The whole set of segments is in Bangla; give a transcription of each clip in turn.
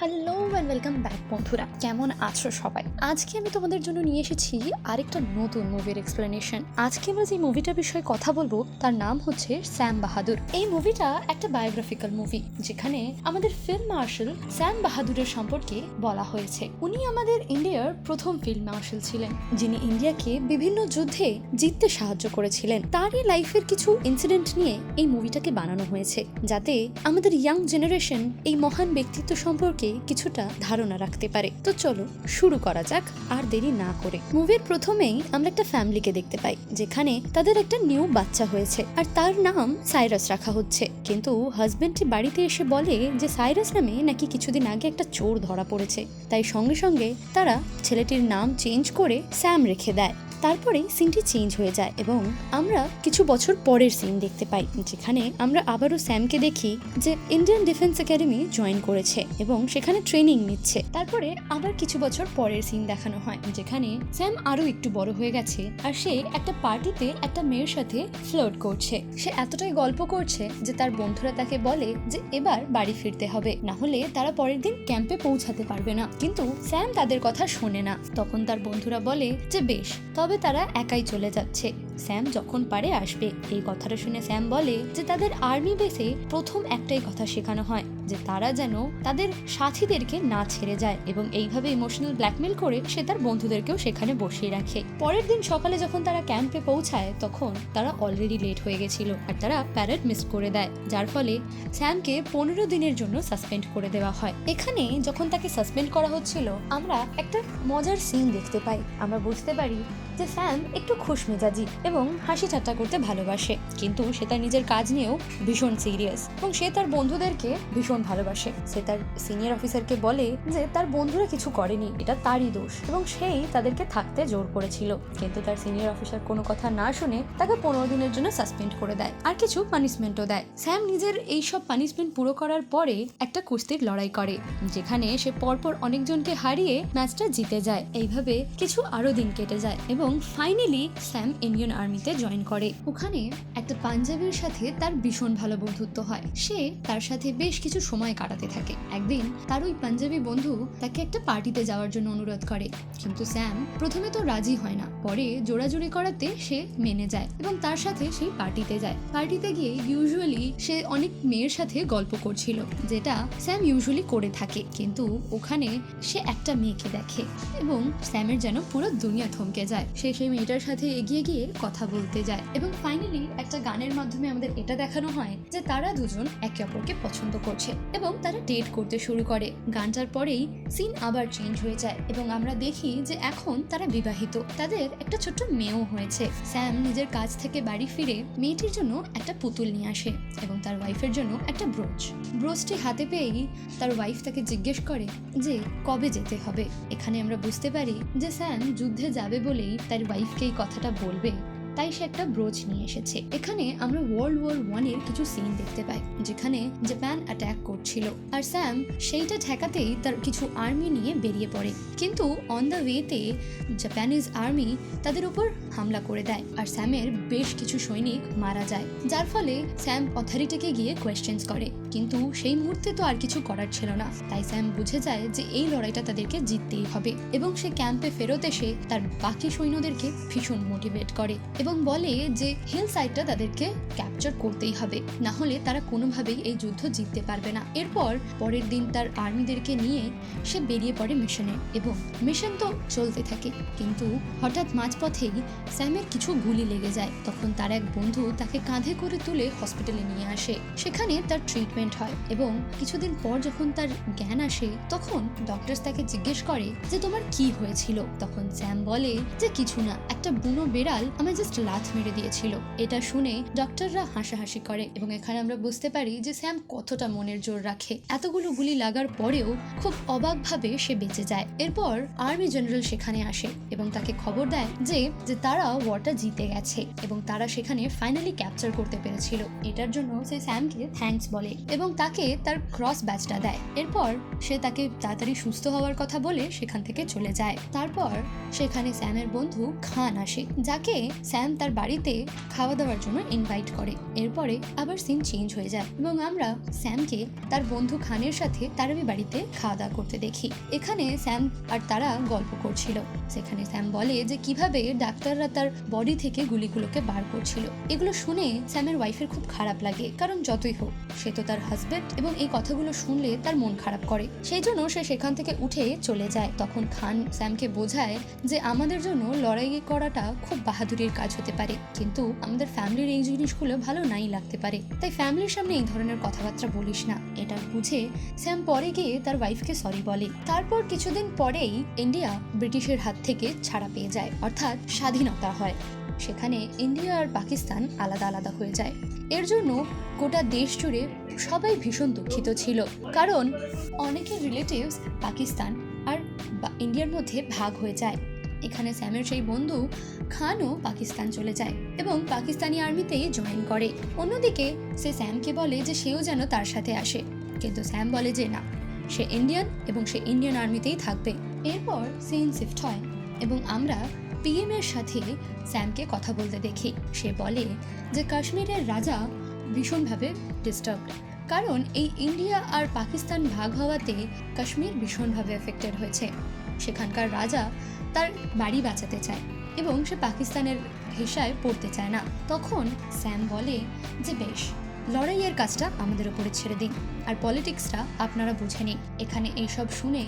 হ্যালো অ্যান্ড ওয়েলকাম ব্যাক বন্ধুরা। কেমন আছো সবাই? আজকে আমি তোমাদের জন্য নিয়ে এসেছি আরেকটা নতুন মুভির এক্সপ্লেনেশন আজকে আমরা যে মুভিটার বিষয়ে কথা বলব, তার নাম হচ্ছে স্যাম বাহাদুর এই মুভিটা একটা বায়োগ্রাফিক্যাল মুভি যেখানে আমাদের ফিল্ম মার্শাল স্যাম বাহাদুরের সম্পর্কে বলা হয়েছে। উনি আমাদের ইন্ডিয়ার প্রথম ফিল্ম মার্শাল ছিলেন, যিনি ইন্ডিয়াকে বিভিন্ন যুদ্ধে জিততে সাহায্য করেছিলেন। তারই লাইফের কিছু ইনসিডেন্ট নিয়ে এই মুভিটাকে বানানো হয়েছে, যাতে আমাদের ইয়াং জেনারেশন এই মহান ব্যক্তিত্ব সম্পর্কে কিছুটা ধারণা রাখতে পারে। তো চলো শুরু করা যাক আর দেরি না করে। মুভির প্রথমেই আমরা একটা ফ্যামিলিকে দেখতে পাই, যেখানে তাদের একটা নিউ বাচ্চা হয়েছে আর তার নাম সাইরাস রাখা হচ্ছে। কিন্তু হাজবেন্ডটি বাড়িতে এসে বলে যে সাইরাস নামে নাকি কিছুদিন আগে একটা চোর ধরা পড়েছে। তাই সঙ্গে সঙ্গে তারা ছেলেটির নাম চেঞ্জ করে স্যাম রেখে দেয়। তারপরে সিনটি চেঞ্জ হয়ে যায় এবং আমরা কিছু বছর পরের সিন দেখতে পাই, যেখানে আমরা আবারও স্যামকে দেখি যে ইন্ডিয়ান ডিফেন্স একাডেমি জয়েন করেছে এবং সেখানে ট্রেনিং নিচ্ছে। তারপরে আবার কিছু বছর পরের সিন দেখানো হয়, যেখানে স্যাম আরও একটু বড় হয়ে গেছে আর সে একটা পার্টিতে একটা মেয়ের সাথে ফ্লোট করছে। সে এতটাই গল্প করছে যে তার বন্ধুরা তাকে বলে যে এবার বাড়ি ফিরতে হবে, না হলে তারা পরের দিন ক্যাম্পে পৌঁছাতে পারবে না। কিন্তু স্যাম তাদের কথা শোনে না। তখন তার বন্ধুরা বলে যে, বেশ তবে তারা একাই চলে যাচ্ছে। স্যাম যখন পারে আসবে, এই কথাটা শুনে স্যাম বলে যে তাদের আর্মি বেসে প্রথম একটাই কথা শেখানো হয়, যে তারা যেন তাদের সাথীদেরকে না ছেড়ে যায় এবং এইভাবে ইমোশনাল ব্ল্যাকমেল করে সে তার বন্ধুদেরকেও সেখানে বসিয়ে রাখে। পরের দিন সকালে যখন তারা ক্যাম্পে পৌঁছায়, তখন তারা অলরেডি লেট হয়ে গেছিল আর তারা প্যারেড মিস করে দেয়, যার ফলে স্যামকে পনেরো দিনের জন্য সাসপেন্ড করে দেওয়া হয়। এখানে যখন তাকে সাসপেন্ড করা হচ্ছিল, আমরা একটা মজার সিন দেখতে পাই। আমরা বুঝতে পারি যে স্যাম একটু খুশ মেজাজি এবং হাসি ঠাট্টা করতে ভালোবাসে। কিন্তু সে তার নিজের কাজ নিয়েও ভীষণ সিরিয়াস এবং সে তার বন্ধুদেরকে ভীষণ ভালোবাসে। সে তার সিনিয়র অফিসারকে বলে যে তার বন্ধুরা কিছু করেনি, এটা তারই দোষ এবং সেই তাদেরকে থাকতে জোর করেছিল। কিন্তু তার সিনিয়র অফিসার কোনো কথা না শুনে তাকে পনেরো দিনের জন্য সাসপেন্ড করে দেয় আর কিছু পানিশমেন্টও দেয়। স্যাম নিজের এই সব পানিশমেন্ট পুরো করার পরে একটা কুস্তির লড়াই করে, যেখানে সে পরপর অনেকজনকে হারিয়ে ম্যাচটা জিতে যায়। এইভাবে কিছু আরও দিন কেটে যায় এবং ফাইনালি স্যাম ইন্ডিয়ান আর্মিতে জয়েন করে। ওখানে একটা পাঞ্জাবির সাথে তার ভীষণ ভালো বন্ধুত্ব হয়। সে তার সাথে বেশ কিছু সময় কাটাতে থাকে। একদিন তার ওই পাঞ্জাবি বন্ধু তাকে একটা পার্টিতে যাওয়ার জন্য অনুরোধ করে। কিন্তু স্যাম প্রথমে তো রাজি হয় না। পরে জোড়াজুড়ি করাতে সে মেনে যায় এবং তার সাথে সেই পার্টিতে যায়। পার্টিতে গিয়ে ইউজুয়ালি সে অনেক মেয়ের সাথে গল্প করছিল, যেটা স্যাম ইউজুয়ালি করে থাকে। কিন্তু ওখানে সে একটা মেয়েকে দেখে এবং স্যামের যেন পুরো দুনিয়া থমকে যায়। সে সেই মেয়েটার সাথে এগিয়ে গিয়ে কথা বলতে যায়। এবং ফাইনালি একটা গানের মাধ্যমে আমাদের এটা দেখানো হয় যে তারা দুজন একে অপরকে পছন্দ করছে এবং তারা ডেট করতে শুরু করে। গানটার পরেই সিন আবার চেঞ্জ হয়ে যায় এবং আমরা দেখি যে এখন তারা বিবাহিত। তাদের একটা ছোট্ট মেয়েও হয়েছে। স্যাম নিজের কাজ থেকে বাড়ি ফিরে মেয়েটির জন্য একটা পুতুল নিয়ে আসে এবং তার ওয়াইফের জন্য একটা ব্রোচ ব্রোচটি হাতে পেয়েই তার ওয়াইফ তাকে জিজ্ঞেস করে যে, কবে যেতে হবে? এখানে আমরা বুঝতে পারি যে স্যাম যুদ্ধে যাবে বলেই তার ওয়াইফকে এই কথাটা বলবে। তাই সে একটা ব্রোচ নিয়ে এসেছে। এখানে আমরা ওয়ার্ল্ড ওয়ার ওয়ানের কিছু সিন দেখতে পাই, যেখানে জাপান অ্যাটাক করছিল। আর স্যাম সেইটা ঠেকাতেই তার কিছু আর্মি নিয়ে বেরিয়ে পড়ে। কিন্তু অন দ্য ওয়েতে জাপানিজ আর্মি তাদের উপর হামলা করে দেয় আর স্যামের বেশ কিছু সৈনিক মারা যায়। যার ফলে স্যাম অথরিটিকে গিয়ে কোয়েশ্চেন্স করে। কিন্তু সেই মুহূর্তে তো আর কিছু করার ছিল না। তাই স্যাম বুঝে যায় যে এই লড়াইটা তাদেরকে জিততেই হবে। এবং সে ক্যাম্পে ফেরত এসে তার বাকি সৈন্যদেরকে ভীষণ মোটিভেট করে। এবং বলে যে হিল সাইডটা তাদেরকে ক্যাপচার করতেই হবে। না হলে তারা কোনোভাবেই এই যুদ্ধ জিততে পারবে না। এরপর পরের দিন তার আর্মিদেরকে নিয়ে সে বেরিয়ে পড়ে মিশনে এবং মিশন তো চলতে থাকে। কিন্তু হঠাৎ মাঝপথেই স্যামের কিছু গুলি লেগে যায়। তখন তার এক বন্ধু তাকে কাঁধে করে তুলে হসপিটালে নিয়ে আসে। সেখানে তার ট্রিটমেন্ট হয় এবং কিছুদিন পর যখন তার জ্ঞান আসে, তখন ডক্টর তাকে জিজ্ঞেস করে যে, তোমার কি হয়েছিল? তখন স্যাম বলে যে, কিছু না। একটা বুনো বেড়াল আমায় জাস্ট লাথ মেরে দিয়েছিল। এটা শুনে ডক্টররা হাসাহাসি করে এবং এখানে আমরা বুঝতে পারি যে স্যাম কতটা মনের জোর রাখে। এতগুলো গুলি লাগার পরেও খুব অবাকভাবে সে বেঁচে যায়। এরপর আর্মি জেনারেল সেখানে আসে এবং তাকে খবর দেয় যে যে তারা ওয়ারটা জিতে গেছে এবং তারা সেখানে ফাইনালি ক্যাপচার করতে পেরেছিল। এটার জন্য সে স্যামকে থ্যাঙ্কস বলে এবং তাকে তার ক্রস ব্যাচটা দেয়। এরপর সে তাকে তাড়াতাড়ি সুস্থ হওয়ার কথা বলে সেখান থেকে চলে যায়। তারপর সেখানে স্যামের বন্ধু খান আসে, যাকে স্যাম স্যাম তার বাড়িতে খাওয়া দাওয়ার জন্য ইনভাইট করে। এরপরে আবার সিন চেঞ্জ হয়ে যায় এবং আমরা স্যামকে তার বন্ধু খানের সাথে তারাবি বাড়িতে খাওয়া দাওয়া করতে দেখি। এখানে স্যাম আর তারা গল্প করছিল। সেখানে স্যাম বলে যে কীভাবে ডাক্তাররা তার বডি থেকে গুলিগুলোকে বার করছিল। এগুলো শুনে স্যামের ওয়াইফের খুব খারাপ লাগে, কারণ যতই হোক, সে তো তার হাজবেন্ড এবং এই কথাগুলো শুনলে তার মন খারাপ করে। সেই জন্য সে সেখান থেকে উঠে চলে যায়। তখন খান স্যামকে বোঝায় যে আমাদের জন্য লড়াই করাটা খুব বাহাদুরির কাজ হতে পারে। কিন্তু আমাদের ফ্যামিলির এই জিনিসগুলো ভালো নাই লাগতে পারে। তাই ফ্যামিলির সামনে এই ধরনের কথাবার্তা বলিস না। এটা বুঝে স্যাম পরে গিয়ে তার ওয়াইফকে সরি বলে। তারপর কিছুদিন পরেই ইন্ডিয়া ব্রিটিশের হাত থেকে ছাড়া পেয়ে যায়। অর্থাৎ স্বাধীনতা হয়। সেখানে ইন্ডিয়া আর পাকিস্তান আলাদা আলাদা হয়ে যায়। এর জন্য গোটা দেশ জুড়ে সবাই ভীষণ দুঃখিত ছিল। কারণ অনেকের রিলেটিভস পাকিস্তান আর ইন্ডিয়ার মধ্যে ভাগ হয়ে যায়। এখানে স্যামের সেই বন্ধু খানও পাকিস্তান চলে যায় এবং পাকিস্তানি আর্মিতেই জয়েন করে। অন্যদিকে সে স্যামকে বলে যে সেও যেন তার সাথে আসে। কিন্তু স্যাম বলে যে না, সে ইন্ডিয়ান এবং সে ইন্ডিয়ান আর্মিতেই থাকবে। এরপর সিন শিফট হয় এবং আমরা পিএম এর সাথে স্যামকে কথা বলতে দেখি। সে বলে যে কাশ্মীরের রাজা ভীষণভাবে ডিস্টার্বড কারণ এই ইন্ডিয়া আর পাকিস্তান ভাগ হওয়াতে কাশ্মীর ভীষণভাবে এফেক্টেড হয়েছে। সেখানকার রাজা তার বাড়ি বাঁচাতে চায় এবং সে পাকিস্তানের হেসায় পড়তে চায় না। তখন স্যাম বলে যে, বেশ, লড়াইয়ের কাজটা আমাদের উপরে ছেড়ে দিন আর পলিটিক্সটা আপনারা বুঝে নিন। এখানে এইসব শুনে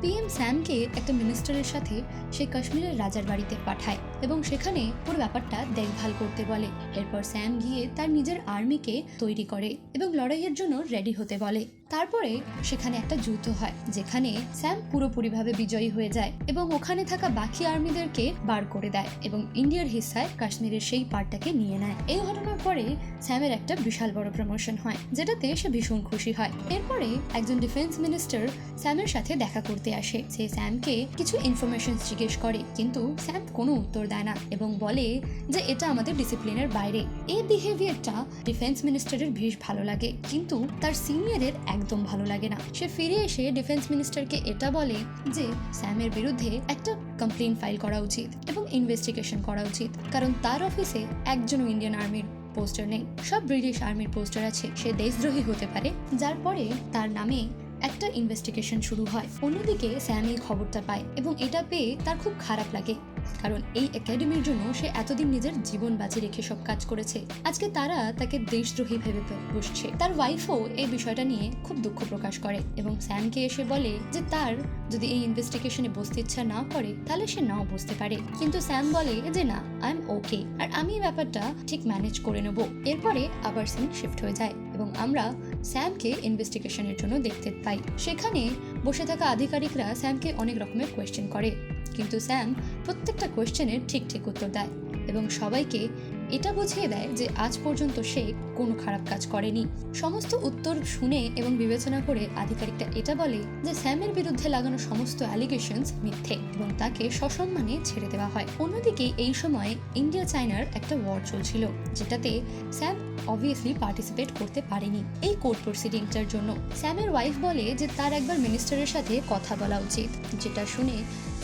পিএম স্যামকে একটা মিনিস্টারের সাথে সে কাশ্মীরের রাজার বাড়িতে পাঠায় এবং সেখানে পুরো ব্যাপারটা দেখভাল করতে বলে। এরপর স্যাম গিয়ে তার নিজের আর্মিকে তৈরি করে এবং লড়াইয়ের জন্য রেডি হতে বলে। তারপরে সেখানে একটা যুদ্ধ হয়, যেখানে স্যাম পুরোপুরিভাবে বিজয়ী হয়ে যায় এবং ওখানে থাকা বাকি আর্মিদেরকে বার করে দেয় এবং ইন্ডিয়ার হিস্সায় কাশ্মীরের সেই পার্টটাকে নিয়ে নেয়। এই ঘটনার পরে স্যামের একটা বিশাল বড় প্রমোশন হয়, যেটাতে সে ভীষণ খুশি হয়। এরপরে একজন ডিফেন্স মিনিস্টার স্যামের সাথে দেখা করতে আসে। সে স্যামকে কিছু ইনফরমেশন জিজ্ঞেস করে, কিন্তু স্যাম কোনো উত্তর দেয় না এবং বলে যে এটা আমাদের ডিসিপ্লিনের বাইরে। এই বিহেভিয়ারটা ডিফেন্স মিনিস্টারের বেশ ভালো লাগে, কিন্তু তার সিনিয়রের একদম ভালো লাগে না। সে ফিরে এসে ডিফেন্স মিনিস্টারকে এটা বলে যে, স্যামের বিরুদ্ধে একটা কমপ্লেন ফাইল করা উচিত এবং ইনভেস্টিগেশন করা উচিত। কারণ তার অফিসে একজনও ইন্ডিয়ান আর্মির পোস্টার নেই। সব ব্রিটিশ আর্মির পোস্টার আছে। সে দেশদ্রোহী হতে পারে। যার পরে তার নামে একটা ইনভেস্টিগেশন শুরু হয়। অন্যদিকে স্যাম এই খবরটা পায় এবং এটা পেয়ে তার খুব খারাপ লাগে। কারণ এই একাডেমির জন্য সে এতদিন নিজের জীবন বাজি রেখে সব কাজ করেছে। আজকে তারা তাকে দেশদ্রোহী ভেবে বসছে। তার ওয়াইফও এই বিষয়টা নিয়ে খুব দুঃখ প্রকাশ করে এবং স্যামকে এসে বলে যে তার যদি এই ইনভেস্টিগেশনে বসতে ইচ্ছা না করে, তাহলে সে নাও বুঝতে পারে। কিন্তু স্যাম বলে যে না আই এম ওকে আর আমি ব্যাপারটা ঠিক ম্যানেজ করে নেব। এরপরে আবার সিন শিফট হয়ে যায় এবং আমরা স্যামকে ইনভেস্টিগেশনের জন্য দেখতে পাই। সেখানে বসে থাকা আধিকারিকরা স্যামকে অনেক রকমের কোয়েশ্চেন করে। কিন্তু স্যাম প্রত্যেকটা কোয়েশ্চেনের ঠিক ঠিক উত্তর দেয় এবং সবাইকে এটা বুঝিয়ে দেয় যে আজ পর্যন্ত সে কোনো খারাপ কাজ করেনি। সমস্ত উত্তর শুনে এবং বিবেচনা করে আধিকারিকটা এটা বলে যে স্যামের বিরুদ্ধে লাগানো সমস্ত অ্যালিগেশনস মিথ্যে এবং তাকে সসম্মানে ছেড়ে দেওয়া হয়। অন্যদিকে এই সময় ইন্ডিয়া চায়নার একটা ওয়ার চলছিল, যেটাতে স্যাম অবভিয়াসলি পার্টিসিপেট করতে পারেনি। এই কোর্ট প্রসিডিংটার জন্য স্যামের ওয়াইফ বলে যে তার একবার মিনিস্টারের সাথে কথা বলা উচিত, যেটা শুনে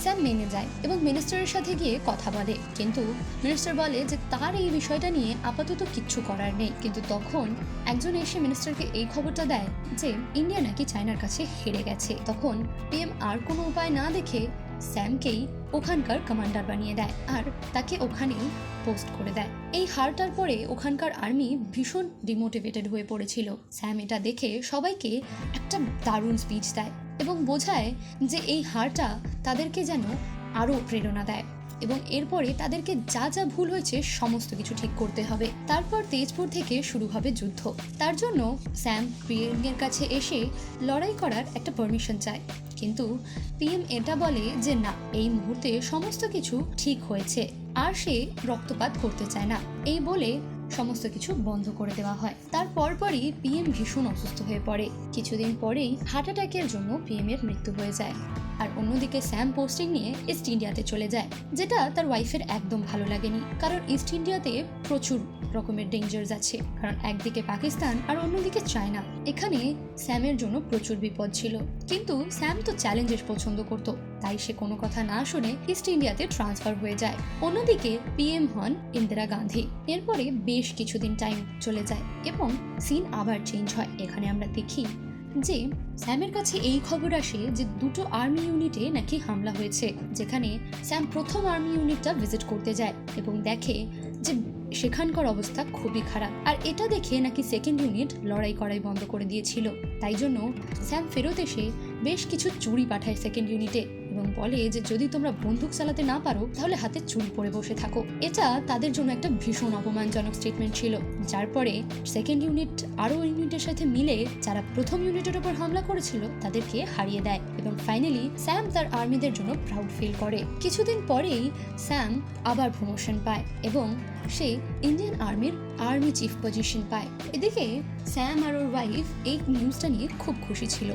স্যাম মেনে যায় এবং মিনিস্টারের সাথে গিয়ে কথা বলে। কিন্তু মিনিস্টার বলে যে তার এই বিষয়টা নিয়ে আপাতত কিচ্ছু করার নেই। কিন্তু তখন একজন এসে মিনিস্টারকে এই খবরটা দেয় যে ইন্ডিয়া নাকি চায়নার কাছে হেরে গেছে। তখন পিএম আর কোনো উপায় না দেখে স্যামকেই ওখানকার কমান্ডার বানিয়ে দেয় আর তাকে ওখানেই পোস্ট করে দেয়। এই হারটার পরে ওখানকার আর্মি ভীষণ ডিমোটিভেটেড হয়ে পড়েছিল। স্যাম এটা দেখে সবাইকে একটা দারুণ স্পিচ দেয়। এবং বোঝায় যে এই হারটা তাদেরকে যেন আরও প্রেরণা দেয় এবং এরপরে তাদেরকে যা যা ভুল হয়েছে সমস্ত কিছু ঠিক করতে হবে। তারপর তেজপুর থেকে শুরু হবে যুদ্ধ। তার জন্য স্যাম পিএমের কাছে এসে লড়াই করার একটা পারমিশন চায়। কিন্তু পিএম এটা বলে যে না, এই মুহূর্তে সমস্ত কিছু ঠিক হয়েছে, আর সে রক্তপাত করতে চায় না। এই বলে সমস্ত কিছু বন্ধ করে দেওয়া হয়। তার পরপরই পিএম ভীষণ অসুস্থ হয়ে পড়ে। কিছুদিন পরেই হার্ট অ্যাটাকের জন্য পিএম এর মৃত্যু হয়ে যায়। আর অন্যদিকে স্যাম পোস্টিং নিয়ে ইস্ট ইন্ডিয়াতে চলে যায়, যেটা তার ওয়াইফের একদম ভালো লাগেনি, কারণ ইস্ট ইন্ডিয়াতে প্রচুর রকমের ডেঞ্জার্স আছে, কারণ একদিকে পাকিস্তান আর অন্যদিকে চায়না এখানে স্যামের জন্য প্রচুর বিপদ ছিল, কিন্তু স্যাম তো চ্যালেঞ্জেস পছন্দ করতো, তাই সে কোনো কথা না শুনে ইস্ট ইন্ডিয়াতে ট্রান্সফার হয়ে যায়। অন্যদিকে পিএম হন ইন্দিরা গান্ধী, এরপরে বেশ কিছুদিন টাইম চলে যায় এবং সিন আবার চেঞ্জ হয়। এখানে আমরা দেখি যে স্যামের কাছে এই খবর আসে যে দুটো আর্মি ইউনিটে নাকি হামলা হয়েছে, যেখানে স্যাম প্রথম আর্মি ইউনিটটা ভিজিট করতে যায় এবং দেখে যে সেখানকার অবস্থা খুবই খারাপ। আর এটা দেখে নাকি সেকেন্ড ইউনিট লড়াই করাই বন্ধ করে দিয়েছিল। তাই জন্য স্যাম ফেরত এসে বেশ কিছু চুরি পাঠায় সেকেন্ড ইউনিটে। এবং বলে যে যদি তোমরা বন্দুক চালাতে না পারো, তাহলে হাতে চুল পরে বসে থাকো। এটা তাদের জন্য একটা ভীষণ অপমানজনক স্টেটমেন্ট ছিল। যার পরে সেকেন্ড ইউনিট আরও ইউনিটের সাথে মিলে যারা প্রথম ইউনিটের উপর হামলা করেছিল, তাদেরকে হারিয়ে দেয় এবং ফাইনালি স্যাম তার আর্মিদের জন্য প্রাউড ফিল করে। কিছুদিন পরেই স্যাম আবার প্রমোশন পায় এবং সে ইন্ডিয়ান আর্মির আর্মি চিফ পজিশন পায়। এদিকে স্যাম আর ওর ওয়াইফ এই নিউজটা নিয়ে খুব খুশি ছিল।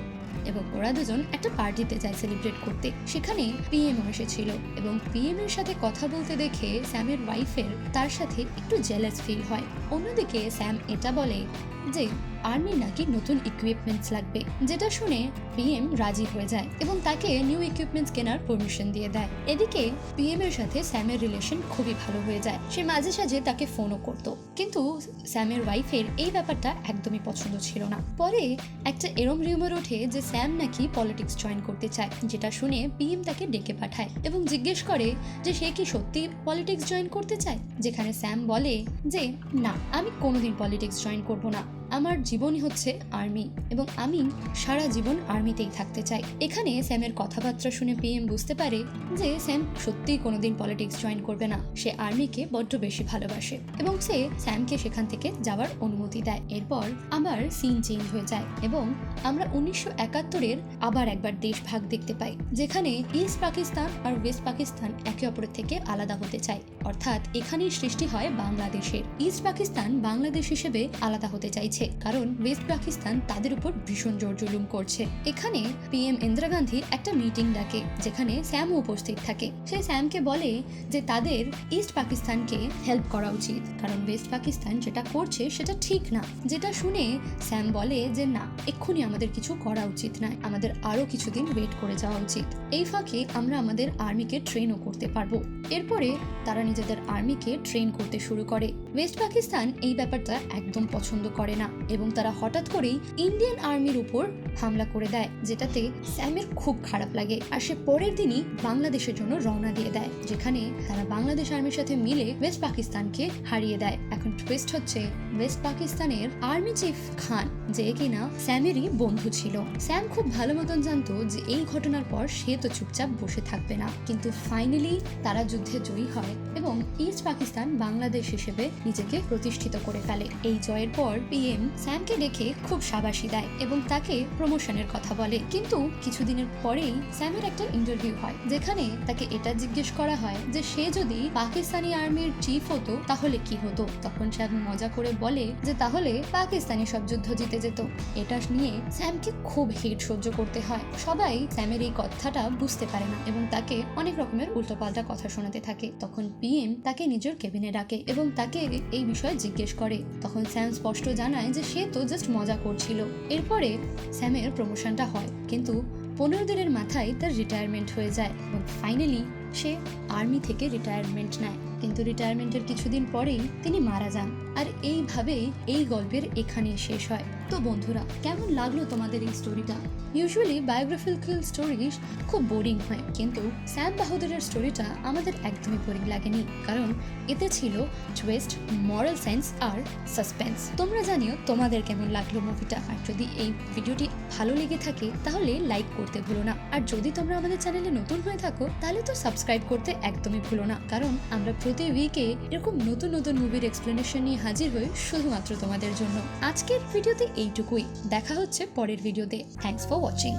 এবং ওরা দুজন একটা পার্টিতে যায় সেলিব্রেট করতে। সেখানে পিএম এসেছিল এবং পিএম এর সাথে কথা বলতে দেখে স্যামের ওয়াইফের তার সাথে একটু জেলাস ফিল হয়। অন্যদিকে স্যাম এটা বলে যে, আর্মির নাকি নতুন ইকুইপমেন্টস লাগবে। যেটা শুনে পিএম রাজি হয়ে যায় এবং তাকে নিউ ইকুইপমেন্টস কেনার পারমিশন দিয়ে দেয়। এদিকে পিএম এর সাথে স্যামের রিলেশন খুবই ভালো হয়ে যায়। সে মাঝে সাঝে তাকে ফোনও করত। কিন্তু স্যামের ওয়াইফের এই ব্যাপারটা একদমই পছন্দ ছিল না। পরে একটা এরম রিউমার ওঠে যে স্যাম নাকি পলিটিক্স জয়েন করতে চায়, যেটা শুনে পিএম তাকে ডেকে পাঠায় এবং জিজ্ঞেস করে যে সে কি সত্যি পলিটিক্স জয়েন করতে চায়? যেখানে স্যাম বলে যে, না, আমি কোনোদিন পলিটিক্স জয়েন করব না। আমার জীবনই হচ্ছে আর্মি এবং আমি সারা জীবন আর্মিতেই থাকতে চাই। এখানে স্যামের কথাবার্তা শুনে পিএম বুঝতে পারে যে স্যাম সত্যিই কোনোদিন পলিটিক্স জয়েন করবে না। সে আর্মিকে বড্ড বেশি ভালোবাসে এবং সে স্যামকে সেখান থেকে যাওয়ার অনুমতি দেয়। এরপর আবার সিন চেঞ্জ হয়ে যায় এবং আমরা উনিশশো একাত্তরের আবার একবার দেশ ভাগ দেখতে পাই, যেখানে ইস্ট পাকিস্তান আর ওয়েস্ট পাকিস্তান একে অপরের থেকে আলাদা হতে চায়। অর্থাৎ এখানেই সৃষ্টি হয় বাংলাদেশের। ইস্ট পাকিস্তান বাংলাদেশ হিসেবে আলাদা হতে চাইছে। কারণ ওয়েস্ট পাকিস্তান তাদের উপর ভীষণ জোর জুলুম করছে। এখানে পিএম ইন্দিরা গান্ধী একটা মিটিং ডাকে, যেখানে স্যামও উপস্থিত থাকে। সে স্যামকে বলে যে তাদের ইস্ট পাকিস্তানকে হেল্প করা উচিত। কারণ ওয়েস্ট পাকিস্তান যেটা করছে সেটা ঠিক না। যেটা শুনে স্যাম বলে যে, না, এক্ষুনি আমাদের কিছু করা উচিত নয়। আমাদের আরও কিছুদিন ওয়েট করে যাওয়া উচিত। এই ফাঁকে আমরা আমাদের আর্মিকে ট্রেনও করতে পারব। এরপরে তারা নিজেদের আর্মিকে ট্রেন করতে শুরু করে। ওয়েস্ট পাকিস্তান এই ব্যাপারটা একদম পছন্দ করে না। এবং তারা হঠাৎ করেই ইন্ডিয়ান আর্মির উপর হামলা করে দেয়, যেটাতে স্যামের খুব খারাপ লাগে। আর সে পরের দিনই বাংলাদেশের জন্য রওনা দিয়ে দেয়, যেখানে তারা বাংলাদেশ আর্মির সাথে মিলে ওয়েস্ট পাকিস্তানকে হারিয়ে দেয়। এখন টুইস্ট হচ্ছে, ওয়েস্ট পাকিস্তানের আর্মি চিফ খান যে কিনা স্যামেরই বন্ধু ছিল। স্যাম খুব ভালো মতন জানতো যে এই ঘটনার পর সে তো চুপচাপ বসে থাকবে না। কিন্তু ফাইনালি তারা যুদ্ধে জয়ী হয় এবং ইস্ট পাকিস্তান বাংলাদেশ হিসেবে নিজেকে প্রতিষ্ঠিত করে ফেলে। এই জয়ের পর পিএম স্যামকে ডেকে খুব সাবাসী দেয় এবং তাকে প্রমোশনের কথা বলে। কিন্তু কিছুদিনের পরেই স্যামের একটা ইন্টারভিউ হয়, যেখানে তাকে এটা জিজ্ঞেস করা হয় যে সে যদি পাকিস্তানি আর্মির চিফ হতো, তাহলে কি হতো? তখন স্যাম মজা করে বলে যে তাহলে পাকিস্তানি সব যুদ্ধ জিতে যেত। এটা নিয়ে স্যামকে খুব হেট সহ্য করতে হয়। সবাই স্যামের এই কথাটা বুঝতে পারে না এবং তাকে অনেক রকমের উল্টোপাল্টা কথা শোনাতে থাকে। তখন পিএম তাকে নিজের কেবিনে ডাকে এবং তাকে এই বিষয়ে জিজ্ঞেস করে। তখন স্যাম স্পষ্ট জানায় যে সে তো জাস্ট মজা করছিল। এরপরে স্যামের প্রমোশনটা হয়, কিন্তু পনেরো দিনের মাথায় তার রিটায়ারমেন্ট হয়ে যায় এবং ফাইনালি সে আর্মি থেকে রিটায়ারমেন্ট নেয়। কিন্তু রিটায়ারমেন্টের কিছুদিন পরেই তিনি মারা যান। আর এইভাবেই এই গল্পের এখানে শেষ হয়। তো বন্ধুরা, কেমন লাগল তোমাদের এই স্টোরিটা ইউজুয়ালি বায়োগ্রাফিক্যাল স্টোরি খুব বোরিং হয়, কিন্তু স্যাম বাহাদুরের স্টোরিটা আমাদের একদমই বোরিং লাগেনি, কারণ এতে ছিল টুয়েস্ট মরাল সায়েন্স আর সাসপেন্স তোমরা জানিও তোমাদের কেমন লাগল মুভিটা আর যদি এই ভিডিওটি ভালো লেগে থাকে, তাহলে লাইক করতে ভুলো না। আর যদি তোমরা আমাদের চ্যানেলে নতুন হয়ে থাকো, তাহলে তো সাবস্ক্রাইব করতে একদমই ভুলো না, কারণ আমরা প্রতি উইকে এরকম নতুন নতুন মুভির এক্সপ্লেনেশন নিয়ে হাজির হই শুধুমাত্র তোমাদের জন্য। আজকের ভিডিওতে এইটুকুই। দেখা হচ্ছে পরের ভিডিওতে। Thanks for watching